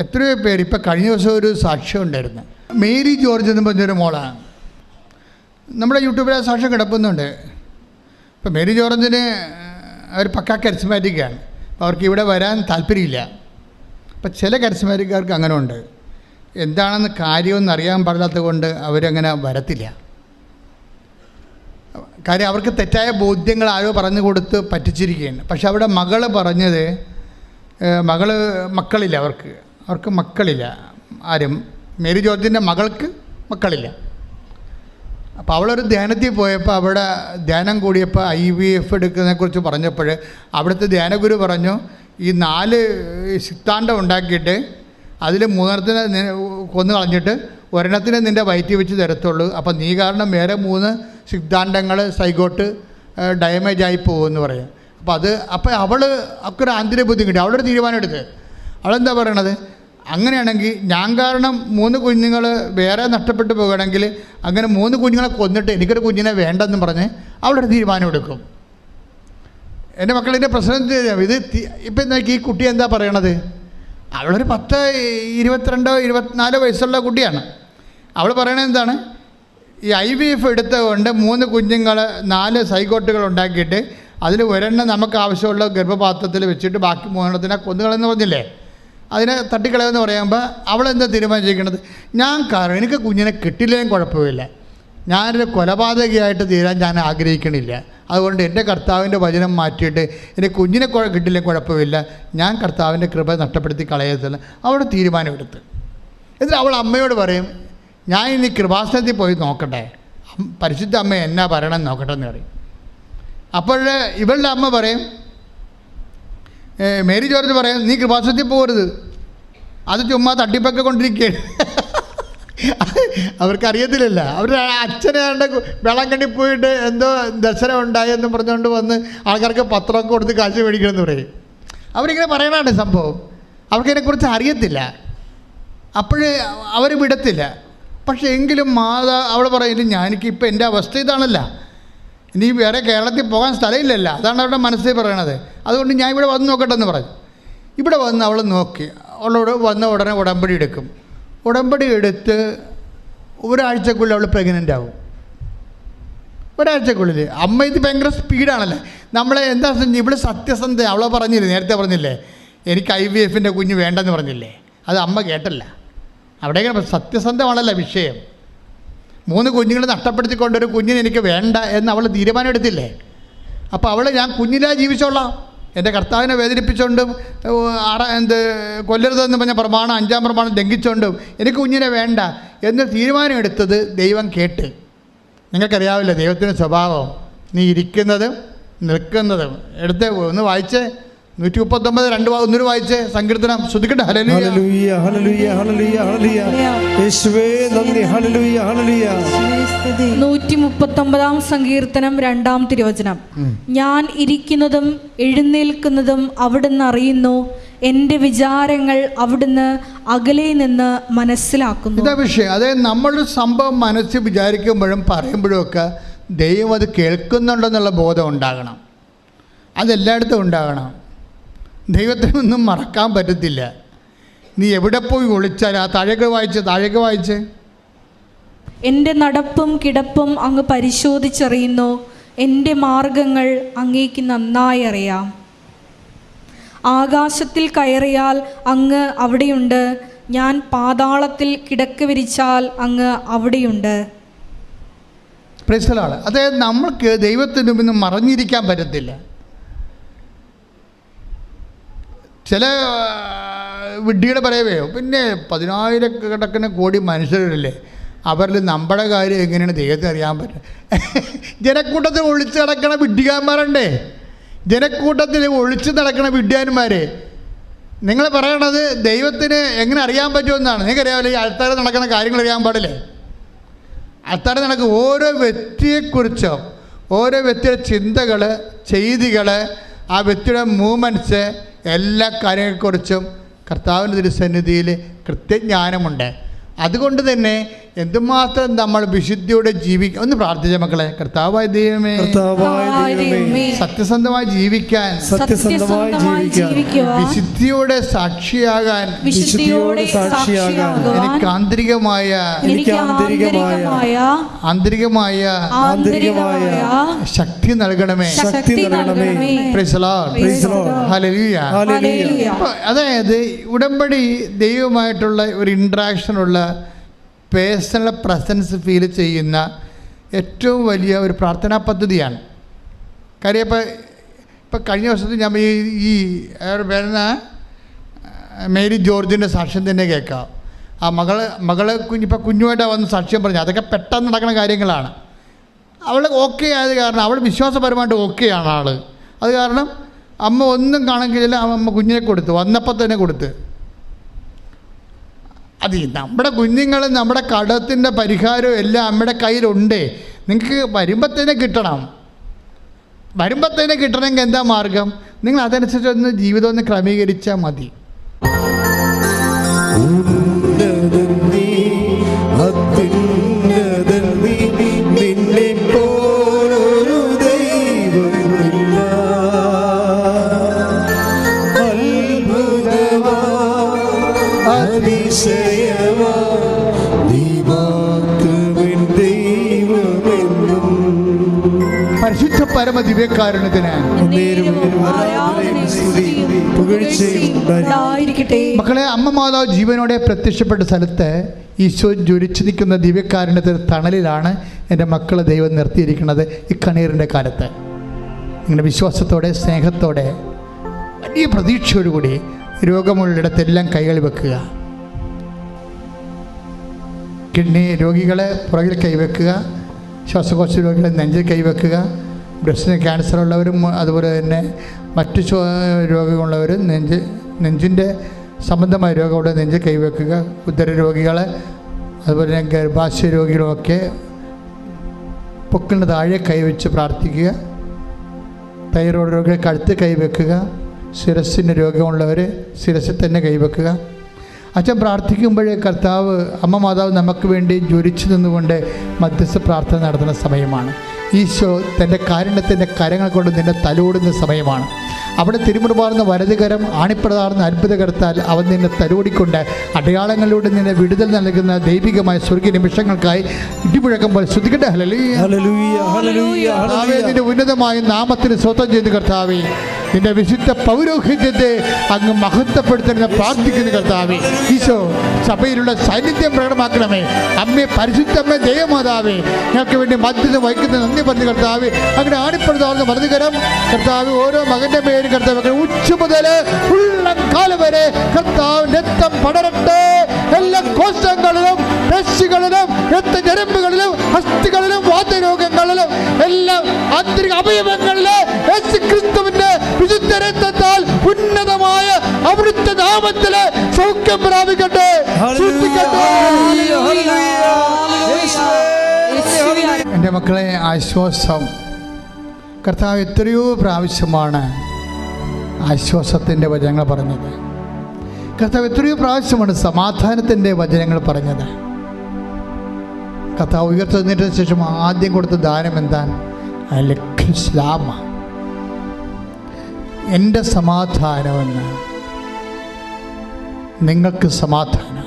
എത്രയോ പേര്. ഇപ്പം കഴിഞ്ഞ ദിവസം ഒരു സാക്ഷ്യം ഉണ്ടായിരുന്നു. മേരി ജോർജ് എന്ന് പറഞ്ഞൊരു മോളാണ്. നമ്മുടെ യൂട്യൂബിൽ ആ സാക്ഷ്യം കിടപ്പുന്നുണ്ട്. ഇപ്പം മേരി ജോർജിന് അവർ പക്കാ കരിസ്മാറ്റിക്കാണ് അപ്പോൾ അവർക്ക് ഇവിടെ വരാൻ താല്പര്യമില്ല. അപ്പം ചില കരിസ്മാറ്റിക്കാർക്ക് അങ്ങനെ ഉണ്ട് എന്താണെന്ന് കാര്യമൊന്നും അറിയാൻ പാടില്ലാത്തത് കൊണ്ട് അവരങ്ങനെ വരത്തില്ല. കാര്യം അവർക്ക് തെറ്റായ ബോധ്യങ്ങൾ ആരോ പറഞ്ഞു കൊടുത്ത് പറ്റിച്ചിരിക്കുകയാണ്. പക്ഷെ അവിടെ മകൾ പറഞ്ഞത് മകൾ മക്കളില്ല അവർക്ക്. അവർക്ക് മക്കളില്ല. ആരും. മേരി ജോർജിന്റെ മകൾക്ക് മക്കളില്ല. അപ്പോൾ അവളൊരു ധ്യാനത്തിൽ പോയപ്പോൾ അവിടെ ധ്യാനം കൂടിയപ്പോൾ ഐ വി എഫ് എടുക്കുന്നതിനെക്കുറിച്ച് പറഞ്ഞപ്പോൾ അവിടുത്തെ ധ്യാനഗുരു പറഞ്ഞു ഈ നാല് സിത്താണ്ടം ഉണ്ടാക്കിയിട്ട് അതിൽ മൂന്നെണ്ണത്തിനെ കൊന്നു കളഞ്ഞിട്ട് ഒരെണ്ണത്തിനെ നിന്റെ വയറ്റി വെച്ച് തരത്തുള്ളൂ. അപ്പം നീ കാരണം വേറെ മൂന്ന് സിദ്ധാന്തങ്ങൾ സൈഗോട്ട് ഡാമേജ് ആയി പോകുമെന്ന് പറയും. അപ്പോൾ അത് അപ്പോൾ അവൾ ഒക്കെ ഒരു ആന്തരിക ബുദ്ധി കിട്ടി. അവളൊരു തീരുമാനം എടുത്ത്. അവളെന്താ പറയണത്? അങ്ങനെയാണെങ്കിൽ ഞാൻ കാരണം മൂന്ന് കുഞ്ഞുങ്ങൾ വേറെ നഷ്ടപ്പെട്ടു പോകുകയാണെങ്കിൽ അങ്ങനെ മൂന്ന് കുഞ്ഞുങ്ങളെ കൊന്നിട്ട് എനിക്കൊരു കുഞ്ഞിനെ വേണ്ടെന്ന് പറഞ്ഞ് അവളൊരു തീരുമാനം എടുക്കും. എന്റെ മക്കളിന്റെ പ്രശ്നം എന്ത്? ഇത് ഇപ്പം നോക്കി ഈ കുട്ടി എന്താ പറയണത്? അവളൊരു പത്ത് ഇരുപത്തിരണ്ടോ ഇരുപത്തിനാലോ വയസ്സുള്ള കുട്ടിയാണ്. അവൾ പറയണത് എന്താണ്? ഈ ഐ വി എഫ് എടുത്തുകൊണ്ട് മൂന്ന് കുഞ്ഞുങ്ങൾ നാല് സൈക്കോട്ടുകൾ ഉണ്ടാക്കിയിട്ട് അതിൽ ഒരെണ്ണം നമുക്ക് ആവശ്യമുള്ള ഗർഭപാത്രത്തിൽ വെച്ചിട്ട് ബാക്കി മൂന്നെണ്ണത്തിനെ കൊന്നുകളെന്ന് പറഞ്ഞില്ലേ? അതിനെ തട്ടിക്കളയെന്ന് പറയുമ്പോൾ അവളെന്താ തീരുമാനിച്ചിരിക്കുന്നത് ഞാൻ കാരണം എനിക്ക് കുഞ്ഞിനെ കിട്ടില്ലെങ്കിലും കുഴപ്പമില്ല. ഞാനൊരു കൊലപാതകയായിട്ട് തീരാൻ ഞാൻ ആഗ്രഹിക്കണില്ല. അതുകൊണ്ട് എന്റെ കർത്താവിന്റെ വചനം മാറ്റിയിട്ട് എന്റെ കുഞ്ഞിനെ കിട്ടില്ലേ കുഴപ്പമില്ല. ഞാൻ കർത്താവിന്റെ കൃപ നഷ്ടപ്പെടുത്തി കളയത്തില്ല അവളുടെ തീരുമാനമെടുത്ത്. എന്നിട്ട് അവൾ അമ്മയോട് പറയും ഞാൻ ഇനി കൃപാസനത്തിൽ പോയി നോക്കട്ടെ. പരിശുദ്ധ അമ്മ എന്നാ പറയണം നോക്കട്ടെ എന്ന് പറയും. അപ്പോൾ ഇവളുടെ അമ്മ പറയും മേരി ജോർജ് പറയും നീ കൃപാസനത്തിൽ പോകരുത്. അത് ചുമ്മാ തട്ടിപ്പൊക്കെ കൊണ്ടിരിക്കുകയാണ് അവർക്കറിയത്തില്ലല്ല. അവരുടെ അച്ഛനെ വെള്ളം കണ്ടി പോയിട്ട് എന്തോ ദർശനം ഉണ്ടായി എന്ന് പറഞ്ഞുകൊണ്ട് വന്ന് ആൾക്കാർക്ക് പത്രമൊക്കെ കൊടുത്ത് കാശ് മേടിക്കണമെന്ന് പറയും. അവരിങ്ങനെ പറയണാണ് സംഭവം. അവർക്കതിനെക്കുറിച്ച് അറിയത്തില്ല. അപ്പോഴേ അവർ വിടത്തില്ല. പക്ഷേ എങ്കിലും മാതാ അവൾ ഞാൻ ഞാനിക്ക് ഇപ്പം എന്റെ അവസ്ഥ ഇതാണല്ല. ഇനി വേറെ കേരളത്തിൽ പോകാൻ സ്ഥലമില്ലല്ല. അതാണ് അവരുടെ മനസ്സിൽ പറയണത്. അതുകൊണ്ട് ഞാൻ ഇവിടെ വന്ന് നോക്കട്ടെ എന്ന് പറഞ്ഞു. ഇവിടെ വന്ന് അവൾ നോക്കി. അവളോട് വന്ന ഉടനെ ഉടമ്പടി എടുക്കും. ഉടമ്പടി എടുത്ത് ഒരാഴ്ചക്കുള്ളിൽ അവൾ പ്രഗ്നന്റ് ആവും. ഒരാഴ്ചക്കുള്ളിൽ. അമ്മ ഇത് ഭയങ്കര സ്പീഡാണല്ലേ നമ്മളെ എന്താ? ഇവിടെ സത്യസന്ധ അവളെ പറഞ്ഞില്ലേ നേരത്തെ പറഞ്ഞില്ലേ? എനിക്ക് ഐ വി എഫിന്റെ കുഞ്ഞ് വേണ്ടെന്ന് പറഞ്ഞില്ലേ? അത് അമ്മ കേട്ടല്ല. അവിടെ സത്യസന്ധമാണല്ലോ വിഷയം. മൂന്ന് കുഞ്ഞുങ്ങൾ നഷ്ടപ്പെടുത്തിക്കൊണ്ടൊരു കുഞ്ഞിനെ എനിക്ക് വേണ്ട എന്ന് അവൾ തീരുമാനം എടുത്തില്ലേ? അപ്പോൾ അവൾ ഞാൻ കുഞ്ഞിലായി ജീവിച്ചോളാം. എന്റെ കർത്താവിനെ വേദനിപ്പിച്ചുകൊണ്ടും ആറ എന്ത് കൊല്ലരുതെന്ന് പറഞ്ഞ പ്രമാണം അഞ്ചാം പ്രമാണം ലംഘിച്ചുകൊണ്ടും എനിക്ക് കുഞ്ഞിനെ വേണ്ട എന്ന് തീരുമാനം എടുത്തത് ദൈവം കേട്ട്. നിങ്ങൾക്കറിയാവില്ല ദൈവത്തിന്റെ സ്വഭാവം. നീ ഇരിക്കുന്നതും നിൽക്കുന്നതും. എടുത്ത് ഒന്ന് വായിച്ചേ. നൂറ്റി മുപ്പത്തൊമ്പത് രണ്ട് ഒന്നിന് വായിച്ച് സങ്കീർത്തനം ശ്രുതിക്കട്ടെ ഹല്ലേലൂയ ഹല്ലേലൂയ ഹല്ലേലൂയ ഹല്ലേലൂയ ഹല്ലേലൂയ യേശുവേ നന്ദി. നൂറ്റി മുപ്പത്തൊമ്പതാം സങ്കീർത്തനം രണ്ടാം തിരുവചനം. ഞാൻ ഇരിക്കുന്നതും എഴുന്നേൽക്കുന്നതും അവിടുന്ന് അറിയുന്നു. എന്റെ വിചാരങ്ങൾ അവിടുന്ന് അകലെ നിന്ന് മനസ്സിലാക്കുന്നു. ഇതാ വിഷയം. അതായത് നമ്മളൊരു സംഭവം മനസ്സിൽ വിചാരിക്കുമ്പോഴും പറയുമ്പോഴും ഒക്കെ ദൈവം അത് കേൾക്കുന്നുണ്ടെന്നുള്ള ബോധം ഉണ്ടാകണം. അതെല്ലായിടത്തും ഉണ്ടാകണം. ദൈവത്തിനൊന്നും മറക്കാൻ പറ്റത്തില്ല. നീ എവിടെ പോയി ഒളിച്ചാൽ ആ താഴേക്ക് വായിച്ച് താഴേക്ക് വായിച്ച്. എന്റെ നടപ്പും കിടപ്പും അങ്ങ് പരിശോധിച്ചറിയുന്നു. എന്റെ മാർഗങ്ങൾ അങ്ങേക്ക് നന്നായി അറിയാം. ആകാശത്തിൽ കയറിയാൽ അങ്ങ് അവിടെയുണ്ട്. ഞാൻ പാതാളത്തിൽ കിടക്ക് വിരിച്ചാൽ അങ്ങ് അവിടെയുണ്ട്. പ്രശ്നമാണ് അതായത് നമ്മൾക്ക് ദൈവത്തിന്റെ മുമ്പിൽ നിന്ന് മറഞ്ഞിരിക്കാൻ പറ്റത്തില്ല. ചില വിഡ്ഢിയുടെ പറയവേ പിന്നെ പതിനായിരക്കണക്കിന് കോടി മനുഷ്യരല്ലേ അവരിൽ നമ്മുടെ കാര്യം എങ്ങനെയാണ് ദൈവത്തെ അറിയാൻ പറ്റുക ജനക്കൂട്ടത്തിൽ ഒളിച്ച് നടക്കണ വിഡ്ഢികാന്മാരുണ്ടേ ജനക്കൂട്ടത്തിൽ ഒളിച്ച് നടക്കണ വിഡ്ഢിയാന്മാരെ നിങ്ങൾ പറയണത് ദൈവത്തിന് എങ്ങനെ അറിയാൻ പറ്റുമെന്നാണ്. നിങ്ങൾക്കറിയാമല്ലോ ഈ ആൾക്കാർ നടക്കുന്ന കാര്യങ്ങൾ അറിയാൻ പാടില്ലേ? അത്തരം നടക്കുന്ന ഓരോ വ്യക്തിയെക്കുറിച്ചും ഓരോ വ്യക്തിയുടെ ചിന്തകൾ ചെയ്തികൾ ആ വ്യക്തിയുടെ മൂവ്മെന്റ്സ് എല്ലാ കാര്യങ്ങളെക്കുറിച്ചും കർത്താവിന്റെ തിരുസന്നിധിയിൽ കൃത്യജ്ഞാനമുണ്ട്. അതുകൊണ്ട് തന്നെ എന്തുമാത്രം നമ്മൾ വിശുദ്ധിയോടെ ജീവിക്കും ഒന്ന് പ്രാർത്ഥിച്ച മക്കളെ. കർത്താവായ ദൈവമേ. കർത്താവായ ദൈവമേ. സത്യസന്ധമായി ജീവിക്കാൻ. സത്യസന്ധമായി ജീവിക്കാൻ. വിശുദ്ധിയോടെ സാക്ഷിയാകാൻ. വിശുദ്ധിയോടെ സാക്ഷിയാകാൻ എനിക്ക് ആന്തരികമായ എനിക്ക് ആന്തരികമായ ആന്തരികമായ ആന്തരികമായ ശക്തി നൽകണമേ. ശക്തി നൽകണമേ. അതായത് ഉടമ്പടി ദൈവമായിട്ടുള്ള ഒരു ഇൻട്രാക്ഷനുള്ള പേഴ്സണൽ പ്രസൻസ് ഫീൽ ചെയ്യുന്ന ഏറ്റവും വലിയ ഒരു പ്രാർത്ഥനാ പദ്ധതിയാണ്. കാര്യം ഇപ്പം ഇപ്പം കഴിഞ്ഞ വർഷത്തിൽ ഞാൻ ഈ ഈ വരുന്ന മേരി ജോർജിന്റെ സാക്ഷ്യം തന്നെ കേൾക്കാം. ആ മകൾ മകൾ കുഞ്ഞ് ഇപ്പം കുഞ്ഞുമായിട്ടാണ് വന്ന് സാക്ഷ്യം പറഞ്ഞു അതൊക്കെ പെട്ടെന്ന് നടക്കുന്ന കാര്യങ്ങളാണ്. അവൾ ഓക്കെ ആയത് കാരണം അവൾ വിശ്വാസപരമായിട്ട് ഓക്കെയാണ് ആൾ അത് കാരണം അമ്മ ഒന്നും കാണുകയില്ല അമ്മ കുഞ്ഞിനെ കൊടുത്തു വന്നപ്പോൾ തന്നെ കൊടുത്ത്. അത് നമ്മുടെ കുഞ്ഞുങ്ങൾ നമ്മുടെ കടത്തിന്റെ പരിഹാരവും എല്ലാം അമ്മയുടെ കയ്യിലുണ്ട്. നിങ്ങൾക്ക് വരുമ്പത്തേനെ കിട്ടണം. വരുമ്പത്തേനെ കിട്ടണമെങ്കിൽ എന്താ മാർഗം? നിങ്ങൾ അതനുസരിച്ച് ഒന്ന് ജീവിതം ഒന്ന് ക്രമീകരിച്ചാൽ മതി. പരിശുദ്ധ പരമ ദിവ്യകാരുണ്യത്തിന്. ഉണ്ടായിരിക്കട്ടെ. മക്കളെ അമ്മ മാതാവ് ജീവനോടെ പ്രത്യക്ഷപ്പെട്ട സ്ഥലത്ത് ഈശോ ജ്വലിച്ചു നിൽക്കുന്ന ദിവ്യകാരുണ്യത്തിന് തണലിലാണ് എന്റെ മക്കളെ ദൈവം നിർത്തിയിരിക്കുന്നത് ഈ കണീറിന്റെ കാലത്ത്. ഇങ്ങനെ വിശ്വാസത്തോടെ സ്നേഹത്തോടെ വലിയ പ്രതീക്ഷയോടുകൂടി രോഗമുള്ളിടത്തെല്ലാം കൈകൾ വെക്കുക. കിഡ്നി രോഗികളെ പുറകിൽ കൈവെക്കുക. ശ്വാസകോശ രോഗികളെ നെഞ്ചിൽ കൈവെക്കുക. ബ്രസ്റ്റിന് ക്യാൻസർ ഉള്ളവരും അതുപോലെ തന്നെ മറ്റു രോഗങ്ങളുള്ളവരും നെഞ്ച് നെഞ്ചിന്റെ സംബന്ധമായ രോഗമുള്ള നെഞ്ച് കൈവെക്കുക. ഉദര രോഗികൾ അതുപോലെ തന്നെ ഗർഭാശയ രോഗികളൊക്കെ പൊക്കിന് താഴെ കൈവച്ച് പ്രാർത്ഥിക്കുക. തൈറോയ്ഡ് രോഗികൾ കഴുത്ത് കൈവെക്കുക. ശിരസ്സിന് രോഗമുള്ളവർ ശിരസിൽ തന്നെ കൈവെക്കുക. അച്ഛൻ പ്രാർത്ഥിക്കുമ്പോഴേ കർത്താവ് അമ്മ മാതാവ് നമുക്ക് വേണ്ടി ജ്വലിച്ചു നിന്നുകൊണ്ട് മധ്യസ്ഥ പ്രാർത്ഥന നടത്തുന്ന സമയമാണ്. ഈശോ തന്റെ കാരുണ്യത്തിന്റെ കരങ്ങൾ കൊണ്ട് നിന്നെ തലോടുന്ന സമയമാണ്. അവിടെ തിരുമുറുപാർന്ന വലതുകരം ആണിപ്രതാർന്ന അത്ഭുതകരത്താൽ അവൻ നിന്നെ തലോടിക്കൊണ്ട് അടയാളങ്ങളിലൂടെ നിന്നെ വിടുതൽ നൽകുന്ന ദൈവികമായ സ്വർഗീയ നിമിഷങ്ങൾക്കായി ശ്രദ്ധിക്കട്ടെ ഹല്ലേലൂയ. ഹല്ലേലൂയ ഹല്ലേലൂയ നിന്റെ ഉന്നതമായ നാമത്തിന് സ്വന്തം ചെയ്ത് കർത്താവേ. നിന്റെ വിശുദ്ധ പൗരോഹിത്യത്തെ അങ്ങ് മഹത്വപ്പെടുത്തുന്ന പ്രാർത്ഥിക്കുന്ന കർത്താവേ. ഈശോ സഭയിലുള്ള സാന്നിധ്യം പ്രകടമാക്കണമേ. അമ്മേ പരിശുദ്ധമ്മേ ജയമാതാവേ ഞങ്ങൾക്ക് വേണ്ടി മധ്യത വഹിക്കുന്ന നന്ദി പറഞ്ഞു കർത്താവ്. അങ്ങനെ ആണിപ്പെടുത്താവുന്ന മറുതുകരം കർത്താവ് ഓരോ മകന്റെ പേര് കർത്താവ് ഉച്ച മുതൽ ഉള്ളം കാലം വരെ കർത്താവ് രക്തം പടരട്ടെ. എല്ലാ കോശങ്ങളിലും രക്ഷികളിലും രക്തഞരമ്പുകളിലും അസ്ഥികളിലും വാതരോഗങ്ങളിലും എല്ലാം ആന്തരിക അവയവങ്ങളിലെ ക്രിസ്തുവിന്റെ വിശുദ്ധ രക്തത്താൽ ഉന്നതമായ അവിടുത്തെ നാമത്തിലെ സൗഖ്യം പ്രാപിക്കട്ടെ. എന്റെ മക്കളെ ആശ്വാസം. കർത്താവ് എത്രയോ പ്രാവശ്യമാണ് ആശ്വാസത്തിന്റെ വചനങ്ങൾ പറഞ്ഞത്. കർത്താവ് എത്രയോ പ്രാവശ്യമാണ് സമാധാനത്തിന്റെ വചനങ്ങൾ പറഞ്ഞത്. കർത്താവ് ഉയർത്തുന്നതിന് ശേഷം ആദ്യം കൊടുത്ത ദാനം എന്താണ്? അലഖ്ലാമ എന്റെ സമാധാനമെന്ന്. നിങ്ങൾക്ക് സമാധാനം.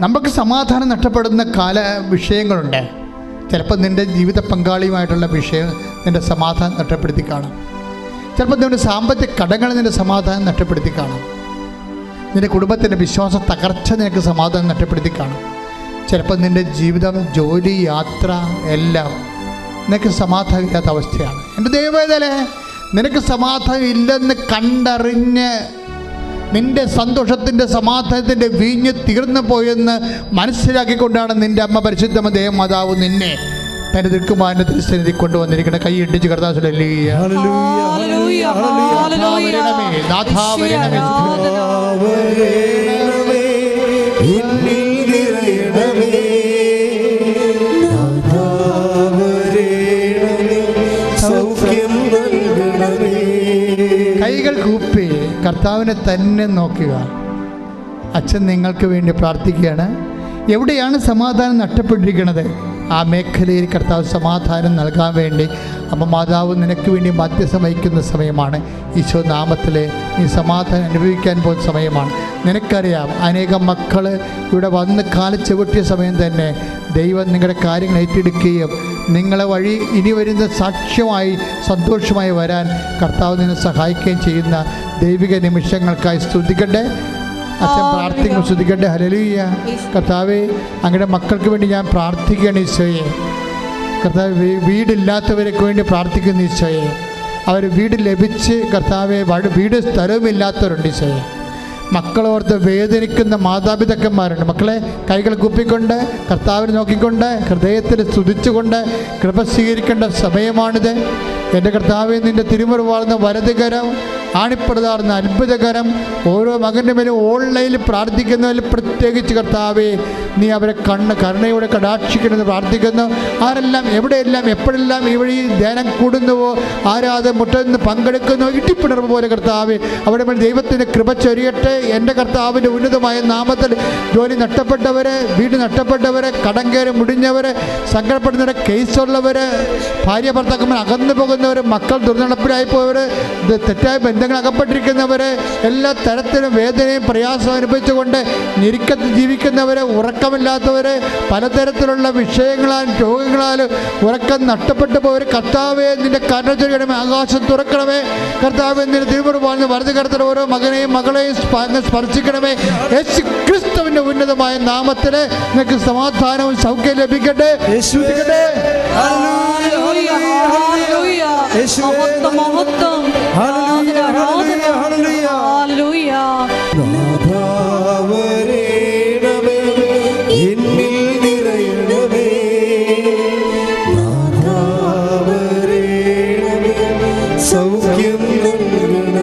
നമുക്ക് സമാധാനം നഷ്ടപ്പെടുന്ന കാല വിഷയങ്ങളുണ്ട്. ചിലപ്പോൾ നിന്റെ ജീവിത പങ്കാളിയുമായിട്ടുള്ള വിഷയം നിന്റെ സമാധാനം നഷ്ടപ്പെടുത്തി കാണും. ചിലപ്പോൾ നിന്റെ സാമ്പത്തിക കടങ്ങൾ നിന്റെ സമാധാനം നഷ്ടപ്പെടുത്തി കാണും. നിന്റെ കുടുംബത്തിന്റെ വിശ്വാസ തകർച്ച നിനക്ക് സമാധാനം നഷ്ടപ്പെടുത്തി കാണും. ചിലപ്പോൾ നിന്റെ ജീവിതം ജോലി യാത്ര എല്ലാം നിനക്ക് സമാധാനം ഇല്ലാത്ത അവസ്ഥയാണ്. എന്റെ ദൈവവേദലെ നിനക്ക് സമാധാനം ഇല്ലെന്ന് കണ്ടറിഞ്ഞ് നിന്റെ സന്തോഷത്തിന്റെ സമാധാനത്തിന്റെ വീഞ്ഞ് തീർന്നു പോയെന്ന് മനസ്സിലാക്കിക്കൊണ്ടാണ് നിന്റെ അമ്മ പരിശുദ്ധമ ദേവമാതാവ് നിന്നെ തന്റെ ദുഃഖമാന്റെ തിരുസന്നിധി കൊണ്ടുവന്നിരിക്കുന്ന കൈ ഇടിച്ച് കർത്താസുലല്ലേ കൈകൾ കൂപ്പി കർത്താവിനെ തന്നെ നോക്കുക. അച്ഛൻ നിങ്ങൾക്ക് വേണ്ടി പ്രാർത്ഥിക്കുകയാണ്. എവിടെയാണ് സമാധാനം നഷ്ടപ്പെട്ടിരിക്കുന്നത്? ആ മേഖലയിൽ കർത്താവ് സമാധാനം നൽകാൻ വേണ്ടി അമ്മ മാതാവ് നിനക്ക് വേണ്ടി മധ്യസ്ഥം വഹിക്കുന്ന സമയമാണ്. ഈശോ നാമത്തിൽ നീ സമാധാനം അനുഭവിക്കാൻ പോകുന്ന സമയമാണ്. നിനക്കറിയാം അനേകം മക്കൾ ഇവിടെ വന്ന് കാലിച്ചവിട്ടിയ സമയം തന്നെ ദൈവം നിങ്ങളുടെ കാര്യങ്ങൾ ഏറ്റെടുക്കുകയും നിങ്ങളെ വഴി ഇനി വരുന്ന സാക്ഷ്യമായി സന്തോഷമായി വരാൻ കർത്താവ് നിന്നെ സഹായിക്കുകയും ചെയ്യുന്ന ദൈവിക നിമിഷങ്ങൾക്കായി സ്തുതിക്കട്ടെ. അച്ഛൻ പ്രാർത്ഥിക്കും സ്തുതിക്കട്ടെ ഹലലിയ കർത്താവേ അങ്ങയുടെ മക്കൾക്ക് വേണ്ടി ഞാൻ പ്രാർത്ഥിക്കുകയാണ് ഈശോയെ. കർത്താവ് വീടില്ലാത്തവർക്ക് വേണ്ടി പ്രാർത്ഥിക്കുന്ന ഈശോയെ. അവർ വീട് ലഭിച്ച് കർത്താവെ വീട് സ്ഥലവുമില്ലാത്തവരുണ്ട് ഈശോയെ. മക്കളോർത്ത് വേദനിക്കുന്ന മാതാപിതാക്കന്മാരുണ്ട്. മക്കളെ കൈകൾ കുപ്പിക്കൊണ്ട് കർത്താവിനെ നോക്കിക്കൊണ്ട് ഹൃദയത്തിൽ സ്തുതിച്ചുകൊണ്ട് കൃപ സ്വീകരിക്കേണ്ട സമയമാണിത്. എന്റെ കർത്താവെ നിന്റെ തിരുമുറി വാഴ്ന്ന വലതുകരം ആണിപ്പെടുതാർന്ന അത്ഭുതകരം ഓരോ മകന്റെ മേലും ഓൺലൈനിൽ പ്രാർത്ഥിക്കുന്നതിൽ പ്രത്യേകിച്ച് കർത്താവേ നീ അവരെ കണ്ണ് കരുണയോടെ കടാക്ഷിക്കണമെന്ന് പ്രാർത്ഥിക്കുന്നു. ആരെല്ലാം എവിടെയെല്ലാം എപ്പോഴെല്ലാം ഈ വഴി ധ്യാനം കൂടുന്നുവോ ആരാത് മുട്ടുന്ന പങ്കെടുക്കുന്നു ഇട്ടിപ്പിണർവ് പോലെ കർത്താവ് അവിടെ മേൽ ദൈവത്തിന്റെ കൃപ ചൊരിയട്ടെ. എന്റെ കർത്താവിന്റെ ഉന്നതമായ നാമത്തിൽ ജോലി നഷ്ടപ്പെട്ടവരെ വീട് നഷ്ടപ്പെട്ടവരെ കടം കയറി മുടിഞ്ഞവരെ സങ്കടപ്പെടുന്നവരെ കേസുള്ളവർ ഭാര്യ ഭർത്താക്കന്മാർ അകന്നു പോകുന്നവർ മക്കൾ ദുർനടപ്പിലായി പോയവർ തെറ്റായ ബന്ധങ്ങൾ അകപ്പെട്ടിരിക്കുന്നവർ എല്ലാ തരത്തിലും വേദനയും പ്രയാസവും അനുഭവിച്ചുകൊണ്ട് ഞെരുക്കത്തിൽ ജീവിക്കുന്നവർ ഉറക്കമില്ലാത്തവർ പലതരത്തിലുള്ള വിഷയങ്ങളാലും രോഗങ്ങളാലും ഉറക്കം നഷ്ടപ്പെട്ടു പോയവർ കർത്താവെ നിന്റെ കരുണ ചൊരിയണമേ ആകാശം തുറക്കണമേ. കർത്താവെ നിന്റെ തിരുമുറി പറഞ്ഞ് വലതു കരത്തിൽ ഓരോ മകനെയും മകളെയും സ്പർശിക്കണമേ. യേശു ക്രിസ്തുവിന്റെ ഉന്നതമായ നാമത്തിൽ നിനക്ക് സമാധാനവും സൗഖ്യം ലഭിക്കട്ടെ. യേശുവേ ലഭിക്കട്ടെ. ഹല്ലേലൂയ ഹല്ലേലൂയ. യേശുവേ മഹത്വം മഹത്വം.